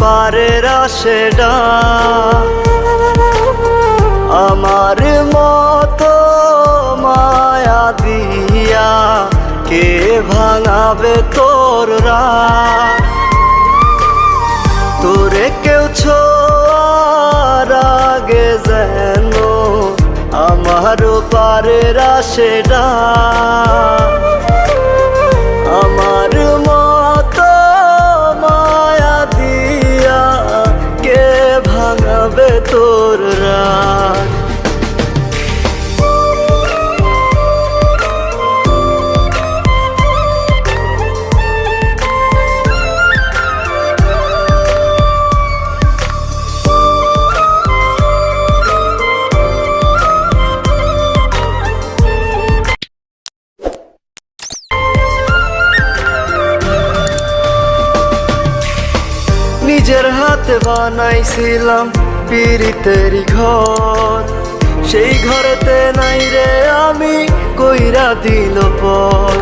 পারের আশেডা। আমার মতো মায়া দিয়া কে ভাঙাবে তোর রাত তোরে কেউ আগে যেন আমারও পারের আশেডা। নিজের হাতে বানাইছিলাম পিরিতেরি ঘর। সেই ঘরেতে নাই রে আমি, কইরা দিল পর।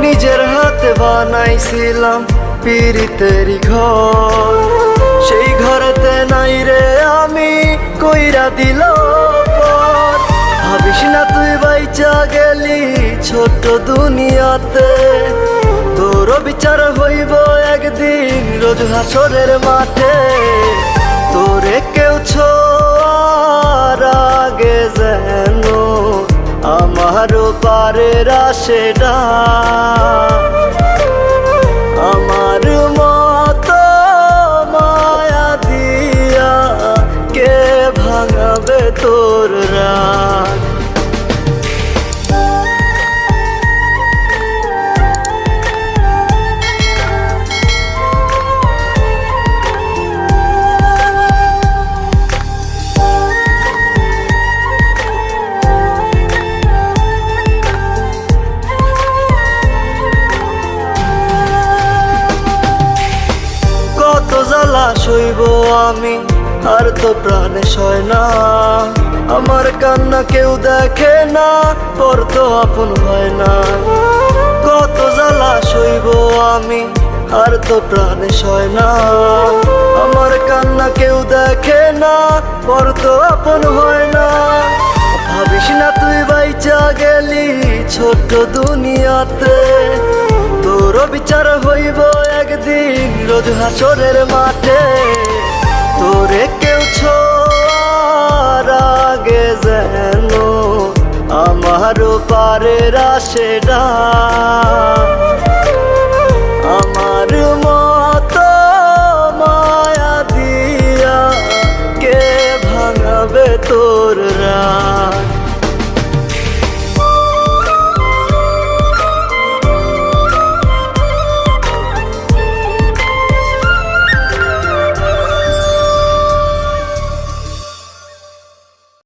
নিজের হাতে বানাইছিলাম পিরিতেরি ঘর। সেই ঘরেতে নাই রে আমি, কইরা দিল পর। ভাবিস না তুই বাইচা গেলি ছোট দুনিয়াতে। তোর বিচার হইব একদিন। রোজ হাসরের মাঠে তোরে কেউ ছো আগে যেন আমারও পারে আশেডা সইব আমি, আর তো প্রাণে সয় না। আমার কান্না কেউ দেখে না, পর তো আপন হয় না। কত জ্বালা সইব আমি, আর তো প্রাণে সয় না। আমার কান্না কেউ দেখে না, পর তো আপন হয় না। ভাবিস না তুই বাইচা গেলি ছোট্ট দুনিয়াতে তোর বিচার হইব একদিন রোজ হাসরের মাঠে তোরে কেউ আগে যেন আমারও পারে আশেডা